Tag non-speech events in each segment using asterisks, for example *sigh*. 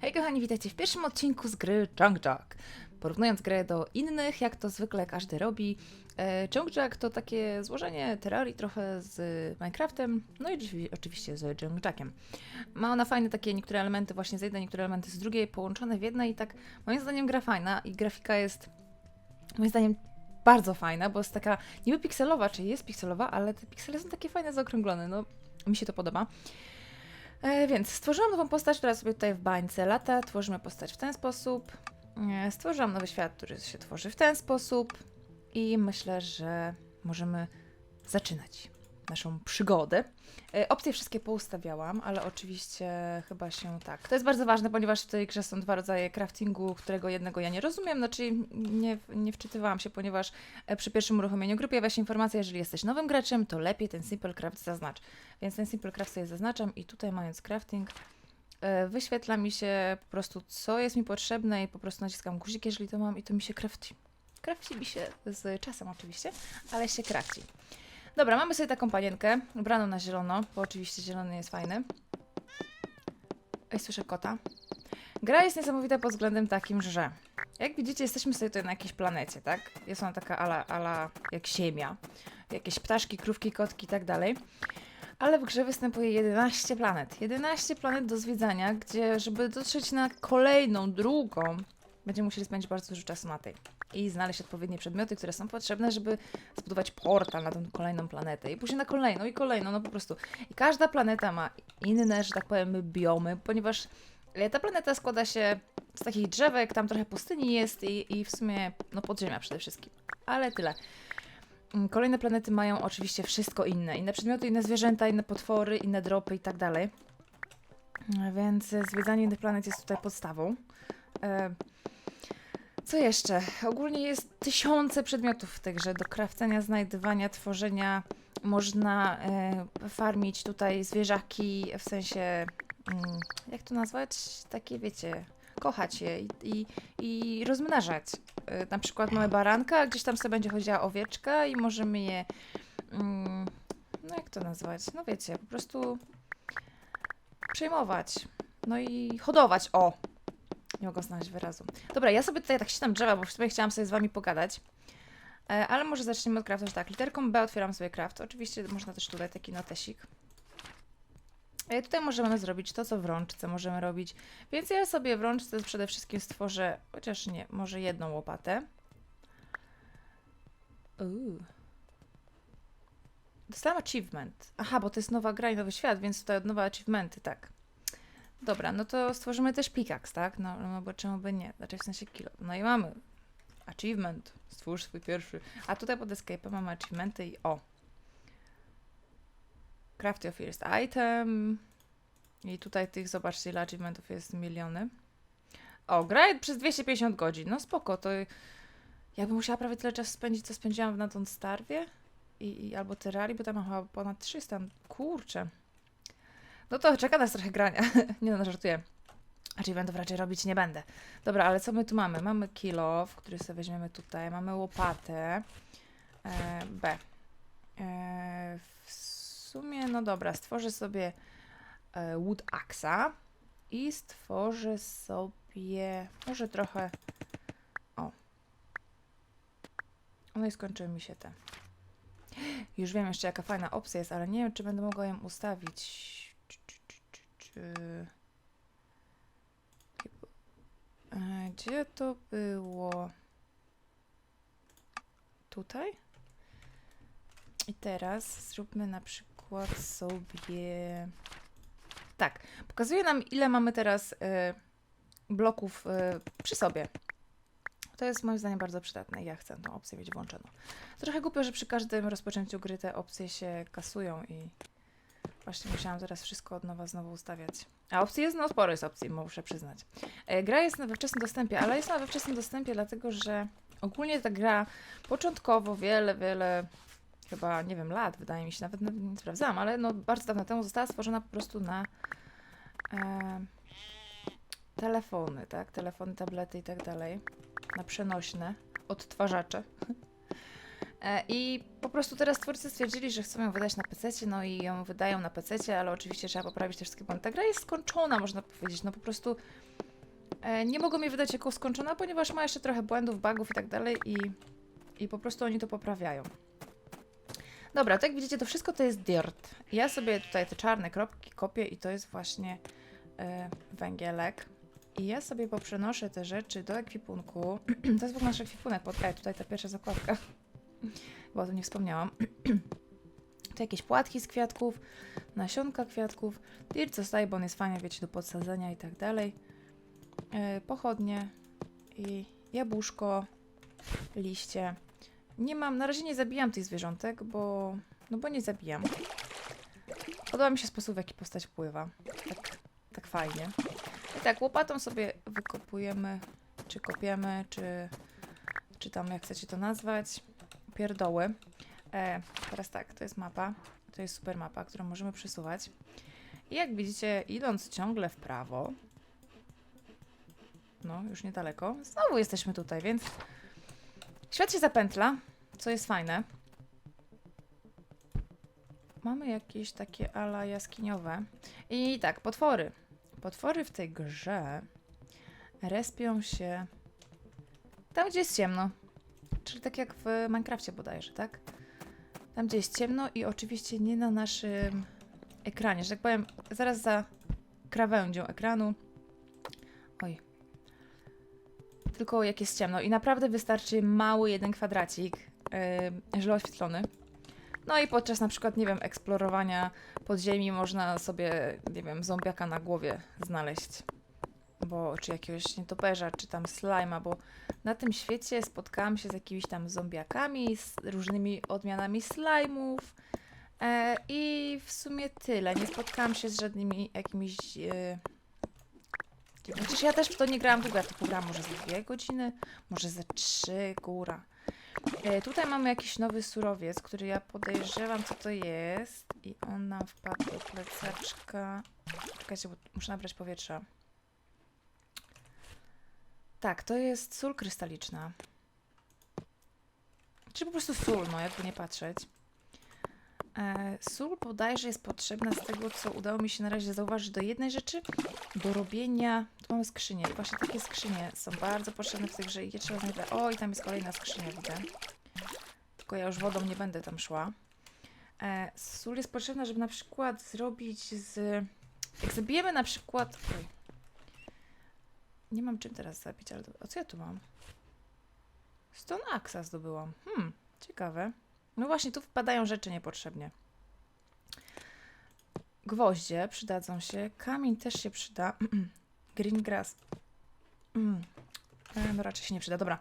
Hej kochani, witajcie w pierwszym odcinku z gry Junk Jack. Porównując grę do innych, jak to zwykle każdy robi, e, Junk Jack to takie złożenie terrarii trochę z Minecraftem, no i oczywi- oczywiście z Junk Jackiem. Ma ona fajne takie niektóre elementy właśnie z jednej, niektóre elementy z drugiej, połączone w jednej i tak moim zdaniem gra fajna i grafika jest moim zdaniem bardzo fajna, bo jest taka niby pikselowa, czyli jest pikselowa, ale te piksele są takie fajne, zaokrąglone, no mi się to podoba. E, więc stworzyłam nową postać, która sobie tutaj w bańce lata. Tworzymy postać w ten sposób. E, stworzyłam nowy świat, który się tworzy w ten sposób. I myślę, że możemy zaczynać naszą przygodę. E, opcje wszystkie poustawiałam, ale oczywiście chyba się tak. To jest bardzo ważne, ponieważ w tej grze są dwa rodzaje craftingu, którego jednego ja nie rozumiem, znaczy nie, nie wczytywałam się, ponieważ e, przy pierwszym uruchomieniu gry pojawia się informacja, jeżeli jesteś nowym graczem, to lepiej ten Simple Craft zaznacz. Więc ten Simple Craft sobie zaznaczam i tutaj mając crafting, e, wyświetla mi się po prostu, co jest mi potrzebne i po prostu naciskam guzik, jeżeli to mam i to mi się crafci. Crafci mi się z czasem oczywiście, ale się crafci. Dobra, mamy sobie taką panienkę, ubraną na zielono, bo oczywiście zielony jest fajny. Ej, słyszę kota. Gra jest niesamowita pod względem takim, że jak widzicie, jesteśmy sobie tutaj na jakiejś planecie, tak? Jest ona taka ala, ala jak ziemia. Jakieś ptaszki, krówki, kotki i tak dalej. Ale w grze występuje 11 planet. 11 planet do zwiedzania, gdzie żeby dotrzeć na kolejną, drugą, będziemy musieli spędzić bardzo dużo czasu na tej. I znaleźć odpowiednie przedmioty, które są potrzebne, żeby zbudować portal na tą kolejną planetę. I później na kolejną i kolejną, no po prostu. I każda planeta ma inne, że tak powiem, biomy, ponieważ e, ta planeta składa się z takich drzewek, tam trochę pustyni jest i, i w sumie, no podziemia przede wszystkim. Ale tyle. Mm, Kolejne planety mają oczywiście wszystko inne. Inne przedmioty, inne zwierzęta, inne potwory, inne dropy i tak dalej. E, Więc e, zwiedzanie innych planet jest tutaj podstawą. Co jeszcze? Ogólnie jest tysiące przedmiotów w tej grze do krawcenia, znajdywania, tworzenia. Można e, farmić tutaj zwierzaki, w sensie, mm, jak to nazwać? Takie wiecie, kochać je i, i, i rozmnażać. E, Na przykład mamy baranka, a gdzieś tam sobie będzie chodziła owieczka i możemy je, mm, no jak to nazwać? No wiecie, po prostu przejmować. No i hodować, o! Nie mogę znaleźć wyrazu. Dobra, ja sobie tutaj tak ścinam drzewa, bo w sumie chciałam sobie z wami pogadać. E, ale może zaczniemy od craftu, tak. Literką B otwieram sobie craft. Oczywiście można też tutaj taki notesik. E, tutaj możemy zrobić to, co w rączce możemy robić. Więc ja sobie w rączce przede wszystkim stworzę, chociaż nie, może jedną łopatę. Uuu. Dostałam achievement. Aha, bo to jest nowa gra i nowy świat, więc tutaj od nowe achievementy, tak. Dobra, no to stworzymy też pickaxe, tak? No, no bo czemu by nie? Znaczy w sensie kilo. No i mamy achievement. Stwórz swój pierwszy. A tutaj pod escape mamy achievementy i o. Craft your first item. I tutaj tych, zobaczcie, ile achievementów jest miliony. O, gra przez 250 godzin. No spoko, to jakbym musiała prawie tyle czasu spędzić, co spędziłam na Don't Starwie i, i albo Terrarii, bo tam mam chyba ponad 300. Kurczę. No to czeka nas trochę grania. *laughs* nie no, żartuję. Achievementów raczej robić nie będę. Dobra, ale co my tu mamy? Mamy kilof, który sobie weźmiemy tutaj. Mamy łopatę. E, B. E, w sumie, no dobra, stworzę sobie e, wood axa i stworzę sobie może trochę o no i skończyły mi się te *gasps* już wiem jeszcze jaka fajna opcja jest, ale nie wiem czy będę mogła ją ustawić czy, czy, czy, czy, czy... E, Gdzie to było? Tutaj? I teraz zróbmy na przykład sobie. Tak, pokazuje nam, ile mamy teraz e, bloków e, przy sobie. To jest moim zdaniem bardzo przydatne ja chcę tą opcję mieć włączoną. Trochę głupio, że przy każdym rozpoczęciu gry te opcje się kasują i właśnie musiałam teraz wszystko od nowa znowu ustawiać. A opcji jest, no sporo jest opcji, muszę przyznać. E, Gra jest na we wczesnym dostępie, ale jest na we wczesnym dostępie dlatego, że ogólnie ta gra początkowo wiele, wiele, chyba nie wiem, lat wydaje mi się, nawet, nawet nie sprawdzałam, ale no bardzo dawno temu została stworzona po prostu na e, telefony, tak? Telefony, tablety i tak dalej. Na przenośne odtwarzacze. *laughs* E, I po prostu teraz twórcy stwierdzili, że chcą ją wydać na PC, no i ją wydają na PC, ale oczywiście trzeba poprawić te wszystkie błędy. Ta gra jest skończona, można powiedzieć. No po prostu E, nie mogą mi wydać jako skończona, ponieważ ma jeszcze trochę błędów, bugów i tak dalej i, i po prostu oni to poprawiają. Dobra, tak jak widzicie, to wszystko to jest dirt. Ja sobie tutaj te czarne kropki kopię i to jest właśnie e, węgielek. I ja sobie poprzenoszę te rzeczy do ekwipunku. *clears throat* to jest w ogóle nasz ekwipunek. Pod... Tutaj ta pierwsza zakładka. Bo o tym nie wspomniałam. *clears throat* tu jakieś płatki z kwiatków, nasionka kwiatków. Dirt zostaje, bo on jest fajnie, wiecie, do podsadzenia i tak dalej. E, pochodnie i jabłuszko, liście. Nie mam, na razie nie zabijam tych zwierzątek, bo, no bo nie zabijam. Podoba mi się sposób, w jaki postać pływa. Tak, tak fajnie. I tak, łopatą sobie wykopujemy, czy kopiemy, czy, czy tam jak chcecie to nazwać, pierdoły. E, teraz tak, to jest mapa, to jest super mapa, którą możemy przesuwać. I jak widzicie, idąc ciągle w prawo, no już niedaleko, znowu jesteśmy tutaj, więc świat się zapętla, co jest fajne. Mamy jakieś takie ala jaskiniowe. I tak, potwory. Potwory w tej grze respią się tam, gdzie jest ciemno. Czyli tak jak w Minecrafcie bodajże, tak? Tam, gdzie jest ciemno i oczywiście nie na naszym ekranie, że tak powiem, zaraz za krawędzią ekranu. Oj. Tylko jak jest ciemno. I naprawdę wystarczy mały jeden kwadracik, yy, źle oświetlony. No i podczas na przykład, nie wiem, eksplorowania podziemi można sobie, nie wiem, zombiaka na głowie znaleźć. Bo, czy jakiegoś nietoperza, czy tam slajma, bo na tym świecie spotkałam się z jakimiś tam zombiakami, z różnymi odmianami slajmów. E, I w sumie tyle. Nie spotkałam się z żadnymi jakimiś. E, Chociaż ja też w to nie grałam długo, ja to grałam może za dwie godziny, może za trzy, góra. E, tutaj mamy jakiś nowy surowiec, który ja podejrzewam, co to jest. I on nam wpadł do plecaczka. Czekajcie, bo muszę nabrać powietrza. Tak, to jest sól krystaliczna. Czy po prostu sól, no jakby nie patrzeć. E, sól bodajże jest potrzebna z tego, co udało mi się na razie zauważyć do jednej rzeczy, do robienia, tu mamy skrzynie, właśnie takie skrzynie są bardzo potrzebne w tej grze i je trzeba znajdować. O, i tam jest kolejna skrzynia, widzę. Tylko ja już wodą nie będę tam szła. E, sól jest potrzebna, żeby na przykład zrobić z... Jak zabijemy na przykład... Oj. Nie mam czym teraz zabić, ale... O co ja tu mam? Stone Axa zdobyłam. Hmm, ciekawe. No właśnie, tu wpadają rzeczy niepotrzebnie. Gwoździe przydadzą się. Kamień też się przyda. *clears throat* Green grass. Mm. E, no raczej się nie przyda. Dobra.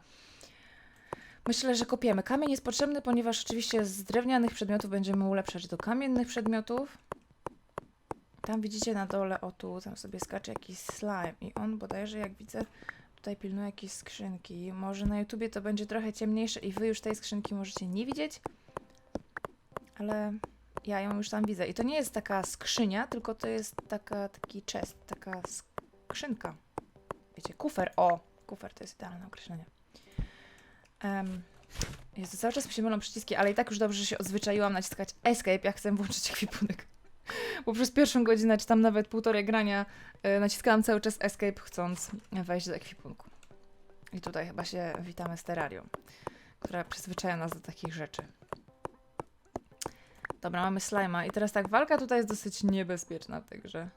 Myślę, że kopiemy. Kamień jest potrzebny, ponieważ oczywiście z drewnianych przedmiotów będziemy ulepszać do kamiennych przedmiotów. Tam widzicie na dole, o tu, tam sobie skacze jakiś slime i on bodajże, jak widzę, tutaj pilnuje jakieś skrzynki. Może na YouTubie to będzie trochę ciemniejsze i wy już tej skrzynki możecie nie widzieć, ale ja ją już tam widzę. I to nie jest taka skrzynia, tylko to jest taka, taki chest, taka skrzynka. Wiecie, kufer, o! Kufer to jest idealne określenie. Um, jest cały czas mi się mylą przyciski, ale i tak już dobrze, że się odzwyczaiłam naciskać escape, jak chcę włączyć ekwipunek. Bo przez pierwszą godzinę, czy tam nawet półtorej grania, yy, naciskałam cały czas escape, chcąc wejść do ekwipunku. I tutaj chyba się witamy z Terrarią, która przyzwyczaja nas do takich rzeczy. Dobra, mamy slajma. I teraz tak, walka tutaj jest dosyć niebezpieczna w tej grze.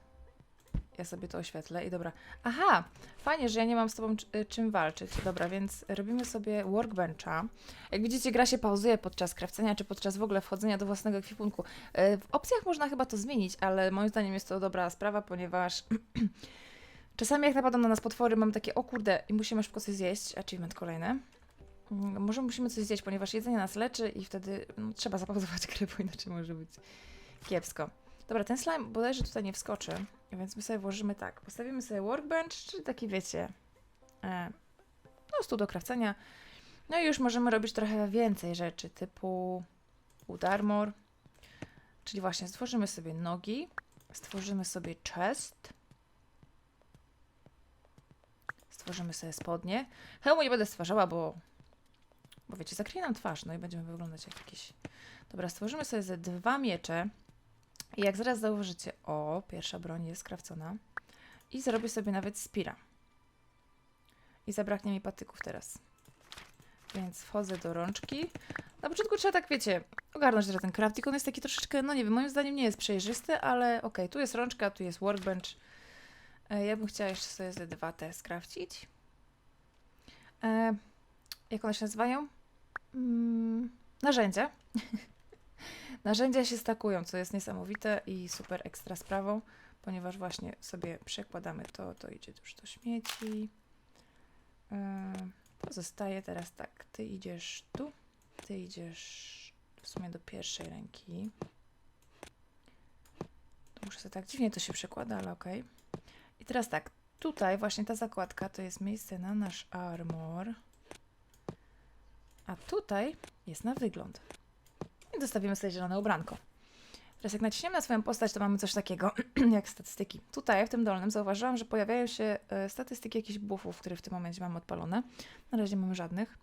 Ja sobie to oświetlę i dobra. Aha! Fajnie, że ja nie mam z tobą y, czym walczyć. Dobra, więc robimy sobie workbencha. Jak widzicie, gra się pauzuje podczas krawcenia, czy podczas w ogóle wchodzenia do własnego ekwipunku. Y, w opcjach można chyba to zmienić, ale moim zdaniem jest to dobra sprawa, ponieważ *clears throat* czasami jak napadą na nas potwory, mamy takie, o kurde, i musimy szybko coś zjeść. Achievement kolejny. Mm, Może musimy coś zjeść, ponieważ jedzenie nas leczy i wtedy no, trzeba zapauzować grę, bo inaczej może być kiepsko. Dobra, ten slime bodajże tutaj nie wskoczy, więc my sobie włożymy tak. Postawimy sobie workbench, czyli taki wiecie, e, no stół do krawcenia. No i już możemy robić trochę więcej rzeczy, typu wood armor, czyli właśnie stworzymy sobie nogi, stworzymy sobie chest, stworzymy sobie spodnie. Hełmu nie będę stwarzała, bo bo wiecie, zakryje nam twarz, no i będziemy wyglądać jak jakiś... Dobra, stworzymy sobie ze dwa miecze. I jak zaraz zauważycie, o, pierwsza broń jest skrawcona. I zrobię sobie nawet spira. I zabraknie mi patyków teraz. Więc wchodzę do rączki. Na początku trzeba tak, wiecie, ogarnąć że ten crafting. On jest taki troszeczkę, no nie wiem, moim zdaniem nie jest przejrzysty, ale okej, tu jest rączka, tu jest workbench. E, ja bym chciała jeszcze sobie ze dwa te skrawcić. E, jak one się nazywają? Mm, narzędzia. *laughs* narzędzia się stakują, co jest niesamowite i super ekstra sprawą, ponieważ właśnie sobie przekładamy to, to idzie już do śmieci. E, Zostaje teraz tak, ty idziesz tu, ty idziesz w sumie do pierwszej ręki. Muszę sobie tak dziwnie to się przekłada, ale okej. I teraz tak, tutaj właśnie ta zakładka to jest miejsce na nasz armor. A tutaj jest na wygląd. Dostawimy sobie zielone ubranko. Teraz jak naciśniemy na swoją postać, to mamy coś takiego *clears throat* jak statystyki. Tutaj w tym dolnym zauważyłam, że pojawiają się e, statystyki jakichś buffów, które w tym momencie mamy odpalone. Na razie nie mamy żadnych.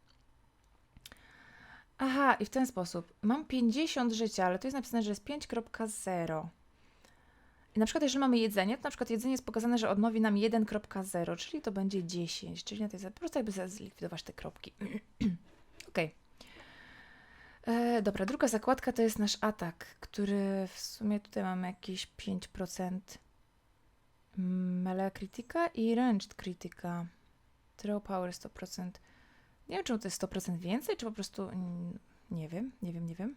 Aha, i w ten sposób. Mam 50 życia, ale tu jest napisane, że jest 5.0. I na przykład, jeżeli mamy jedzenie, to na przykład jedzenie jest pokazane, że odnowi nam 1.0, czyli to będzie 10. Czyli na tej po prostu jakby zlikwidować te kropki. *clears throat* Okej. E, dobra, druga zakładka to jest nasz atak, który w sumie tutaj mamy jakieś 5% melee krytyka i ranged krytyka. Throw power 100%. Nie wiem, czemu to jest 100% więcej, czy po prostu nie wiem, nie wiem, nie wiem.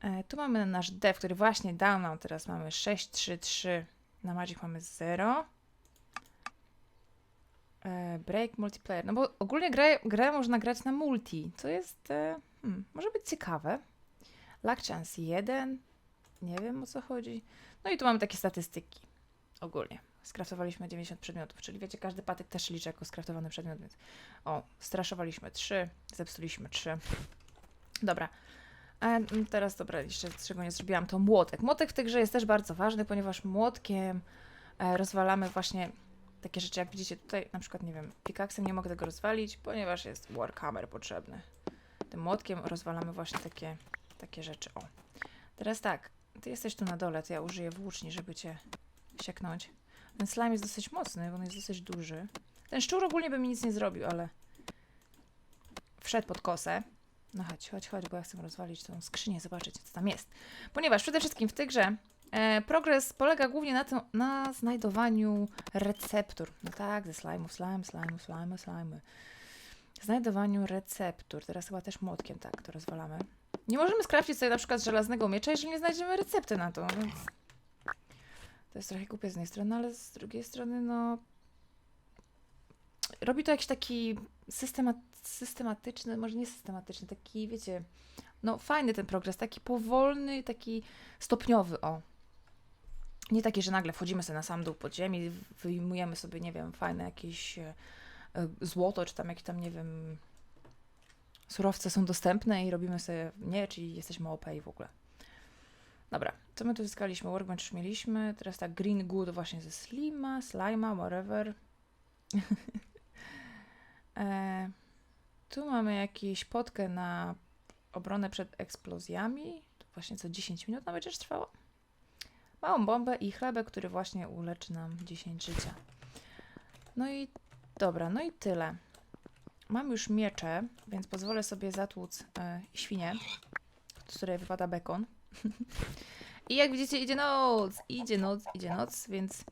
E, tu mamy nasz dev, który właśnie dał nam, teraz mamy 6, 3, 3. Na Magic mamy 0. E, break multiplayer. No bo ogólnie grę, grę można grać na multi. To jest. E, hmm, może być ciekawe. Luck chance 1. Nie wiem o co chodzi. No i tu mamy takie statystyki. Ogólnie. Skraftowaliśmy 90 przedmiotów, czyli wiecie, każdy patyk też liczy jako skraftowany przedmiot, więc o, straszowaliśmy 3, zepsuliśmy 3. Dobra. A mm, teraz, dobra, jeszcze czego nie zrobiłam, to młotek. Młotek w tej grze jest też bardzo ważny, ponieważ młotkiem e, rozwalamy właśnie takie rzeczy, jak widzicie tutaj, na przykład, nie wiem, pikaksem nie mogę tego rozwalić, ponieważ jest Warhammer potrzebny. Tym młotkiem rozwalamy właśnie takie, takie rzeczy. O. Teraz tak, ty jesteś tu na dole, to ja użyję włóczni, żeby cię sieknąć. Ten slime jest dosyć mocny, bo on jest dosyć duży. Ten szczur ogólnie by mi nic nie zrobił, ale wszedł pod kosę. No chodź, chodź, chodź, bo ja chcę rozwalić tą skrzynię, zobaczyć, co tam jest. Ponieważ przede wszystkim w tej grze e, progres polega głównie na, tym, na znajdowaniu receptur. No tak, ze slime'ów, slime, slime, slime, slime. Znajdowaniu receptur. Teraz chyba też młotkiem, tak, to rozwalamy. Nie możemy skrafcić sobie na przykład żelaznego miecza, jeżeli nie znajdziemy recepty na to, więc... To jest trochę głupie z jednej strony, ale z drugiej strony, no... Robi to jakiś taki systemat, systematyczny, może nie systematyczny, taki, wiecie, no fajny ten progres, taki powolny, taki stopniowy, o. Nie taki, że nagle wchodzimy sobie na sam dół podziemi, wyjmujemy sobie, nie wiem, fajne jakieś e, złoto, czy tam jakieś tam, nie wiem, surowce są dostępne i robimy sobie, nie, czyli jesteśmy OP i w ogóle. Dobra, co my tu zyskaliśmy? Workbench już mieliśmy, teraz tak, Green Good właśnie ze Slima, Slima, whatever. *laughs* e, tu mamy jakąś potkę na obronę przed eksplozjami. To właśnie co 10 minut nam będziesz trwało. Małą bombę i chlebek, który właśnie uleczy nam 10 życia. No i dobra, no i tyle. Mam już miecze, więc pozwolę sobie zatłuc e, świnię, z której wypada bekon. *laughs* I jak widzicie, idzie noc, idzie noc, idzie noc, więc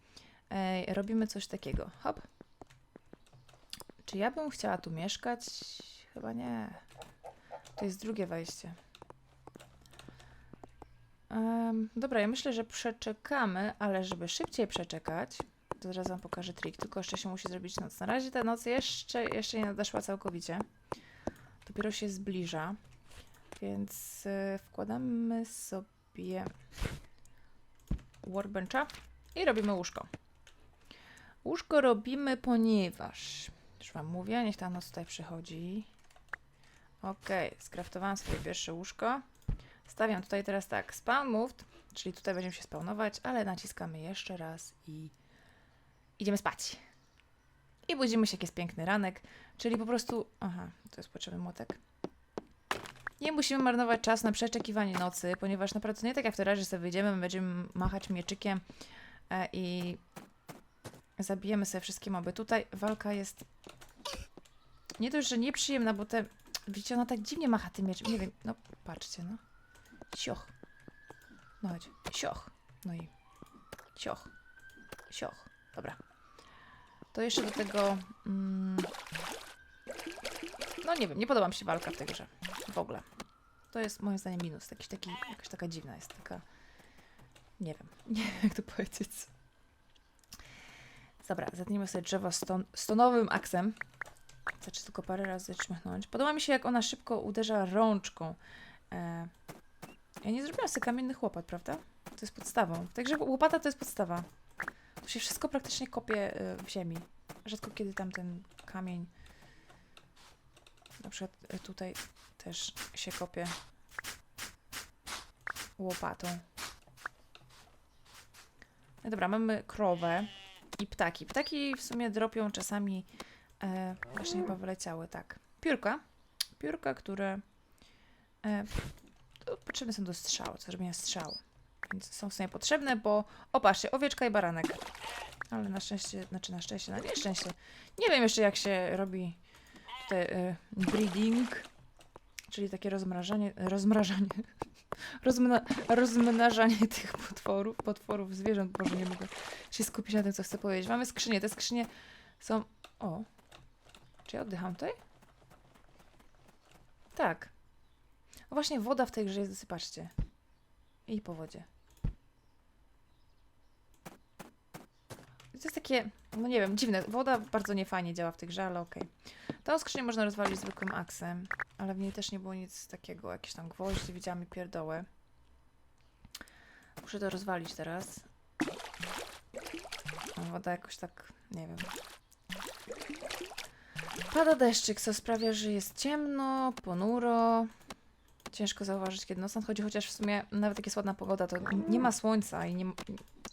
e, robimy coś takiego. Hop. Czy ja bym chciała tu mieszkać? Chyba nie. To jest drugie wejście. Em, dobra, ja myślę, że przeczekamy, ale żeby szybciej przeczekać, to zaraz wam pokażę trik, tylko jeszcze się musi zrobić noc. Na razie ta noc jeszcze, jeszcze nie nadeszła całkowicie. Dopiero się zbliża, więc y, wkładamy sobie workbencha i robimy łóżko. Łóżko robimy, ponieważ, już wam mówię, niech ta noc tutaj przychodzi. Ok, skraftowałam sobie pierwsze łóżko. Stawiam tutaj teraz tak, spawn moved, czyli tutaj będziemy się spawnować, ale naciskamy jeszcze raz i idziemy spać. I budzimy się, jak jest piękny ranek, czyli po prostu, aha, to jest potrzebny młotek. Nie musimy marnować czasu na przeczekiwanie nocy, ponieważ naprawdę nie tak jak w terrarii, że sobie wyjdziemy, my będziemy machać mieczykiem e, i zabijemy sobie wszystkie moby. Tutaj walka jest nie dość, że nieprzyjemna, bo te, widzicie, ona tak dziwnie macha tym mieczem. Nie wiem, no patrzcie, no. Sioch. No chodź, sioch. No i sioch. Sioch. Dobra. To jeszcze do tego, mm, no nie wiem, nie podoba mi się walka w tej grze. W ogóle. To jest moim zdaniem minus. Jakiś taki, jakaś taka dziwna jest, taka, nie wiem, *laughs* nie wiem jak to powiedzieć. Dobra, zetnijmy sobie drzewo ston stonowym aksem. Znaczy tylko parę razy czmychnąć. Podoba mi się, jak ona szybko uderza rączką. E, ja nie zrobiłam sobie kamiennych łopat, prawda? To jest podstawą. Także łopata to jest podstawa. Się wszystko praktycznie kopie e, w ziemi. Rzadko kiedy tam ten kamień. Na przykład e, tutaj też się kopie łopatą. No dobra, mamy krowę i ptaki. Ptaki w sumie dropią czasami, e, właśnie chyba wyleciały, tak. Piórka. Piórka, które e, potrzebne są do strzału, do zrobienia strzału. Są w sumie potrzebne, bo o patrzcie, owieczka i baranek. Ale na szczęście, znaczy na szczęście, na nieszczęście. Nie wiem jeszcze jak się robi tutaj e, breeding, czyli takie rozmrażanie, rozmrażanie, *laughs* rozmna, rozmnażanie tych potworów, potworów, zwierząt, Boże, nie mogę się skupić na tym, co chcę powiedzieć. Mamy skrzynie, te skrzynie są, o, czy ja oddycham tutaj? Tak. No właśnie woda w tej grze jest, patrzcie. I po wodzie. To jest takie, no nie wiem, dziwne. Woda bardzo niefajnie działa w tej grze, ale okej. Tą skrzynię można rozwalić zwykłym aksem, ale w niej też nie było nic takiego, jakieś tam gwoździe, widziałam i pierdołę. Muszę to rozwalić teraz. No, woda jakoś tak, nie wiem. Pada deszczyk, co sprawia, że jest ciemno, ponuro. Ciężko zauważyć, kiedy noc nadchodzi, chociaż w sumie nawet jak jest ładna pogoda, to nie ma słońca i nie,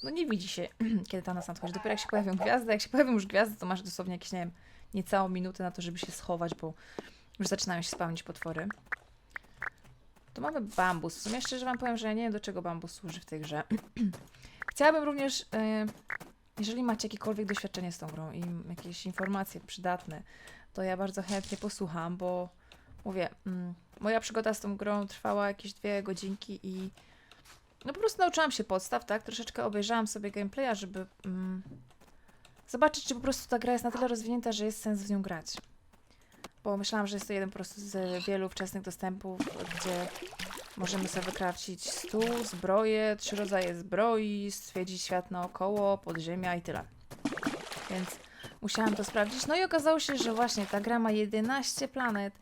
no nie widzi się, *clears throat* kiedy ta noc nadchodzi. Dopiero jak się pojawią gwiazdy, jak się pojawią już gwiazdy, to masz dosłownie jakieś, nie wiem, niecałą minutę na to, żeby się schować, bo już zaczynają się spawnić potwory. Tu mamy bambus. W sumie szczerze wam powiem, że ja nie wiem, do czego bambus służy w tej grze. *clears throat* Chciałabym również, e, jeżeli macie jakiekolwiek doświadczenie z tą grą i jakieś informacje przydatne, to ja bardzo chętnie posłucham, bo mówię, mm, moja przygoda z tą grą trwała jakieś dwie godzinki i no po prostu nauczyłam się podstaw, tak? Troszeczkę obejrzałam sobie gameplaya, żeby mm, zobaczyć, czy po prostu ta gra jest na tyle rozwinięta, że jest sens w nią grać. Bo myślałam, że jest to jeden po prostu z wielu wczesnych dostępów, gdzie możemy sobie wykrawcić stół, zbroję, trzy rodzaje zbroi, stwierdzić świat naokoło, podziemia i tyle. Więc musiałam to sprawdzić. No i okazało się, że właśnie ta gra ma 11 planet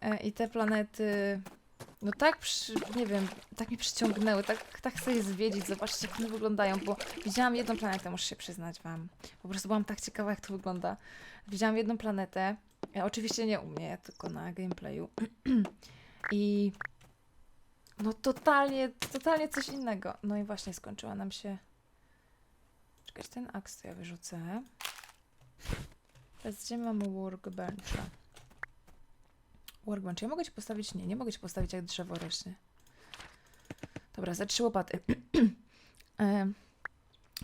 e, i te planety no tak, przy, nie wiem, tak mnie przyciągnęły, tak, tak chcę je zwiedzić, zobaczyć jak one wyglądają, bo widziałam jedną planetę, muszę się przyznać wam. Po prostu byłam tak ciekawa, jak to wygląda. Widziałam jedną planetę, e, oczywiście nie u mnie, tylko na gameplayu. *clears throat* I no totalnie, totalnie coś innego. No i właśnie skończyła nam się... Czekać, ten aks to ja wyrzucę. Teraz gdzie mamy workbencha? Workbench. Ja mogę ci postawić? Nie, nie mogę ci postawić jak drzewo rośnie. Dobra, za trzy łopaty. *clears throat* e,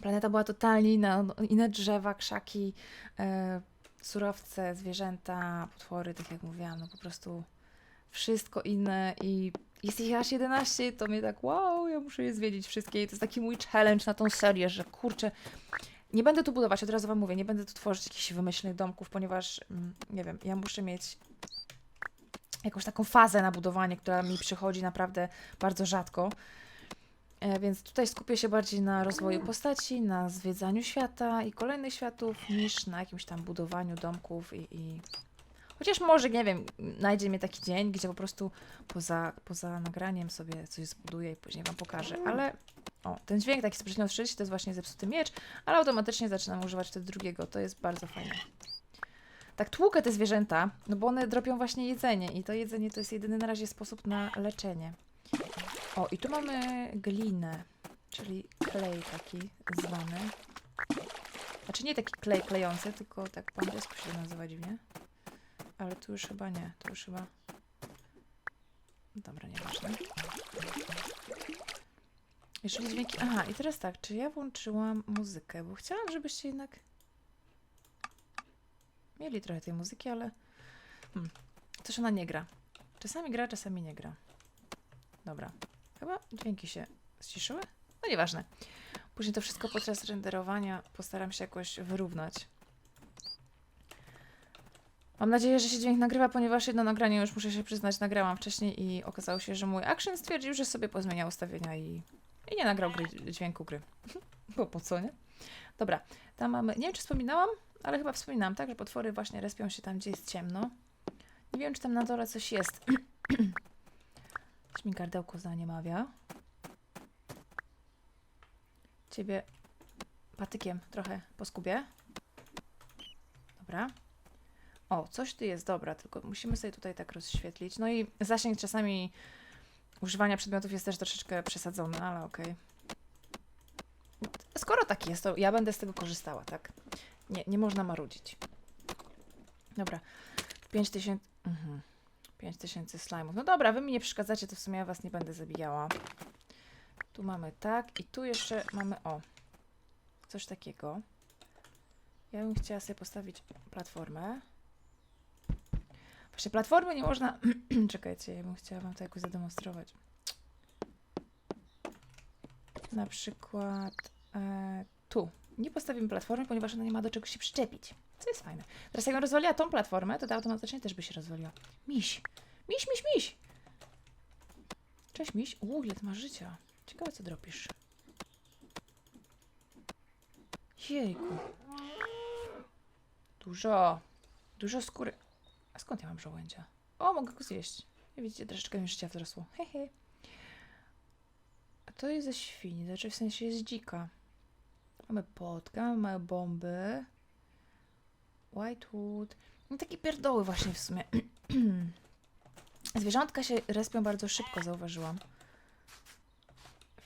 planeta była totalnie inna. no, Inne drzewa, krzaki, e, surowce, zwierzęta, potwory, tak jak mówiłam. No po prostu wszystko inne i jest ich aż 11, to mnie tak wow, ja muszę je zwiedzić wszystkie. I to jest taki mój challenge na tą serię, że kurczę, nie będę tu budować, od razu wam mówię, nie będę tu tworzyć jakichś wymyślnych domków, ponieważ, mm, nie wiem, ja muszę mieć jakąś taką fazę na budowanie, która mi przychodzi naprawdę bardzo rzadko. E, Więc tutaj skupię się bardziej na rozwoju postaci, na zwiedzaniu świata i kolejnych światów, niż na jakimś tam budowaniu domków i, i... Chociaż może, nie wiem, znajdzie mnie taki dzień, gdzie po prostu poza, poza nagraniem sobie coś zbuduję i później Wam pokażę, ale o, ten dźwięk taki sprzeczny od to jest właśnie zepsuty miecz, ale automatycznie zaczynam używać wtedy drugiego, to jest bardzo fajne. Tak tłukę te zwierzęta, no bo one dropią właśnie jedzenie i to jedzenie to jest jedyny na razie sposób na leczenie. O, i tu mamy glinę, czyli klej taki zwany. Znaczy nie taki klej klejący, tylko tak po angielsku się nazywa dziwnie. Ale tu już chyba nie, tu już chyba... Dobra, nieważne. Jeżeli dźwięki... Aha, i teraz tak, czy ja włączyłam muzykę? Bo chciałam, żebyście jednak mieli trochę tej muzyki, ale Hmm. Coś ona nie gra. Czasami gra, czasami nie gra. Dobra. Chyba dźwięki się ściszyły? No nieważne. Później to wszystko podczas renderowania postaram się jakoś wyrównać. Mam nadzieję, że się dźwięk nagrywa, ponieważ jedno nagranie już muszę się przyznać, nagrałam wcześniej i okazało się, że mój action stwierdził, że sobie pozmieniał ustawienia i, i nie nagrał gry, dźwięku gry. *laughs* Bo po co, nie? Dobra, tam mamy, nie wiem czy wspominałam, ale chyba wspominałam, tak, że potwory właśnie respią się tam, gdzie jest ciemno. Nie wiem, czy tam na dole coś jest. *clears throat* Coś mi gardełko zaniemawia. Ciebie patykiem trochę poskubię. Dobra. O, coś tu jest, dobra, tylko musimy sobie tutaj tak rozświetlić. No i zasięg czasami używania przedmiotów jest też troszeczkę przesadzony, ale okej. Skoro tak jest, to ja będę z tego korzystała, tak? Nie, nie można marudzić. Dobra. 5000... Mhm. 5000 slajmów. No dobra, wy mi nie przeszkadzacie, to w sumie ja was nie będę zabijała. Tu mamy tak i tu jeszcze mamy, o, coś takiego. Ja bym chciała sobie postawić platformę. Właśnie platformy nie można... *clears throat* Czekajcie, ja bym chciała wam to jakoś zademonstrować. Na przykład e, tu. Nie postawimy platformy, ponieważ ona nie ma do czego się przyczepić. Co jest fajne. Teraz jak bym rozwaliła tą platformę, to ta automatycznie też by się rozwaliła. Miś! Miś, miś, miś! Cześć, miś. Uuu, ile ty masz życia. Ciekawe, co dropisz. Jejku. Dużo. Dużo skóry. A skąd ja mam żołędzia? O, mogę go zjeść. Widzicie, troszeczkę mi życia wzrosło. Hehe. A to jest ze świni, znaczy w sensie jest dzika. Mamy potka, mamy bomby. Whitewood. No takie pierdoły właśnie w sumie. *clears throat* Zwierzątka się respią bardzo szybko, zauważyłam.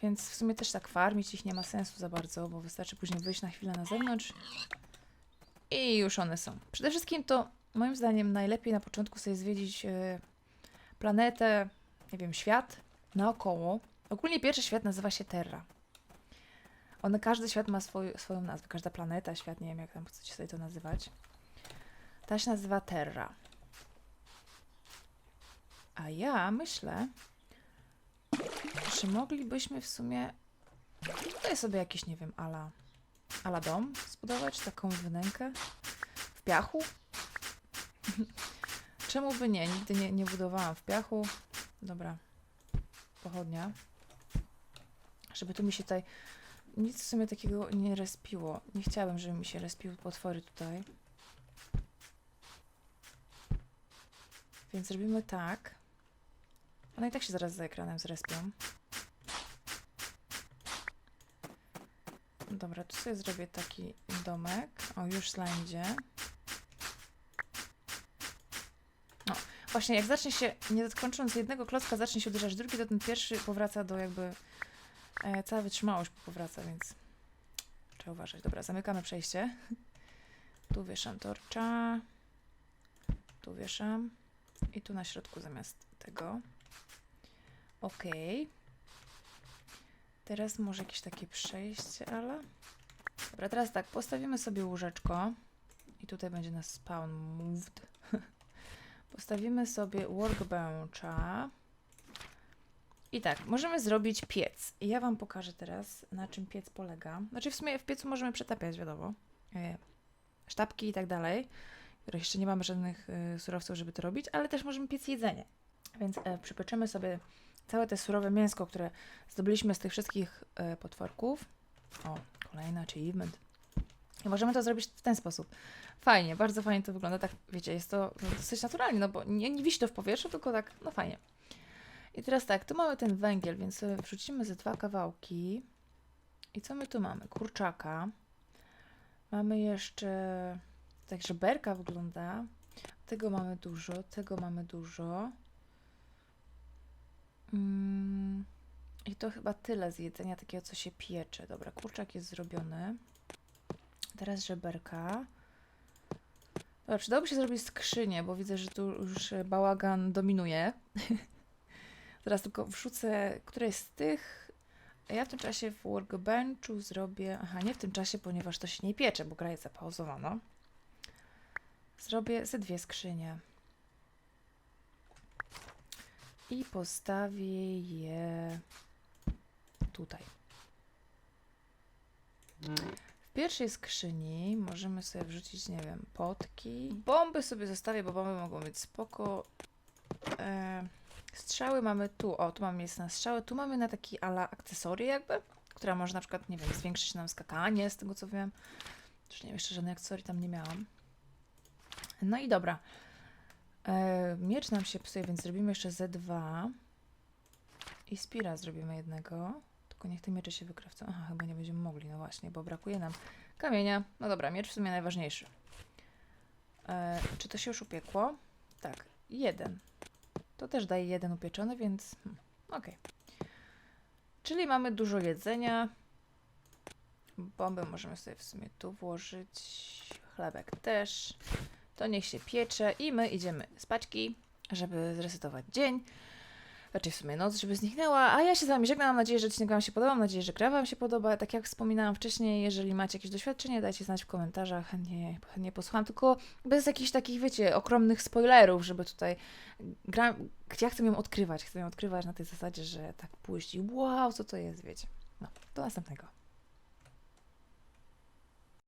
Więc w sumie też tak farmić ich nie ma sensu za bardzo, bo wystarczy później wyjść na chwilę na zewnątrz i już one są. Przede wszystkim to moim zdaniem najlepiej na początku sobie zwiedzić e, planetę, nie wiem, świat naokoło. Ogólnie pierwszy świat nazywa się Terra. One, każdy świat ma swój, swoją nazwę, każda planeta, świat, nie wiem jak tam chcecie sobie to nazywać. Ta się nazywa Terra. A ja myślę, że moglibyśmy w sumie tutaj sobie jakiś, nie wiem, ala, ala dom zbudować, taką wnękę w piachu. *laughs* Czemu by nie? Nigdy nie, nie budowałam w piachu. Dobra, pochodnia. Żeby tu mi się tutaj nic w sumie takiego nie respiło. Nie chciałabym, żeby mi się respiły potwory tutaj. Więc zrobimy tak. One i tak się zaraz za ekranem zrespią. Dobra, tu sobie zrobię taki domek. O, już slime idzie. No, właśnie jak zacznie się, nie kończąc jednego klocka, zacznie się uderzać drugi, to ten pierwszy powraca do jakby... E, cała wytrzymałość powraca, więc trzeba uważać. Dobra, zamykamy przejście. Tu wieszam torcza. Tu wieszam. I tu na środku zamiast tego. Ok. Teraz może jakieś takie przejście, ale... Dobra, teraz tak, postawimy sobie łóżeczko. I tutaj będzie nas spawn moved. *laughs* postawimy sobie workbencha. I tak, możemy zrobić piec. I ja Wam pokażę teraz, na czym piec polega. Znaczy, w sumie w piecu możemy przetapiać, wiadomo. E, sztabki i tak dalej, jeszcze nie mamy żadnych e, surowców, żeby to robić, ale też możemy piec jedzenie. Więc e, przypieczymy sobie całe te surowe mięsko, które zdobyliśmy z tych wszystkich e, potworków. O, kolejny achievement. I możemy to zrobić w ten sposób. Fajnie, bardzo fajnie to wygląda. Tak, wiecie, jest to dosyć naturalnie, no bo nie, nie wisi to w powietrzu, tylko tak, no fajnie. I teraz tak, tu mamy ten węgiel, więc sobie wrzucimy ze dwa kawałki. I co my tu mamy? Kurczaka. Mamy jeszcze tak żeberka wygląda. Tego mamy dużo, tego mamy dużo. Mm, I to chyba tyle z jedzenia takiego, co się piecze. Dobra, kurczak jest zrobiony. Teraz żeberka. Dobra, przydałoby się zrobić skrzynię, bo widzę, że tu już bałagan dominuje. *laughs* Teraz tylko wrzucę któreś z tych. Ja w tym czasie w workbenchu zrobię. Aha, nie w tym czasie, ponieważ to się nie piecze, bo gra jest zapauzowana. Zrobię ze dwie skrzynie. I postawię je tutaj. W pierwszej skrzyni możemy sobie wrzucić, nie wiem, potki. Bomby sobie zostawię, bo bomby mogą być spoko. E, strzały mamy tu. O, tu mamy miejsce na strzały. Tu mamy na taki ala akcesoria jakby, która może na przykład, nie wiem, zwiększyć nam skakanie, z tego co wiem. Już nie wiem, jeszcze żadnej akcesorii tam nie miałam. No i dobra. E, miecz nam się psuje, więc zrobimy jeszcze Z2. I Spira zrobimy jednego. Tylko niech te miecze się wykrawcą. Aha, chyba nie będziemy mogli, no właśnie, bo brakuje nam kamienia. No dobra, miecz w sumie najważniejszy. E, czy to się już upiekło? Tak, jeden. To też daje jeden upieczony, więc hmm, okej. Czyli mamy dużo jedzenia. Bombę możemy sobie w sumie tu włożyć. Chlebek też. To niech się piecze i my idziemy spaćki, żeby zresetować dzień. Raczej w sumie noc, żeby zniknęła. A ja się z Wami żegnam. Mam nadzieję, że odcinek Wam się podoba. Mam nadzieję, że gra Wam się podoba. Tak jak wspominałam wcześniej, jeżeli macie jakieś doświadczenie, dajcie znać w komentarzach. Chętnie, chętnie posłucham, tylko bez jakichś takich, wiecie, okromnych spoilerów, żeby tutaj gra... Ja chcę ją odkrywać. Chcę ją odkrywać na tej zasadzie, że tak pójść i wow, co to jest, wiecie. No, do następnego.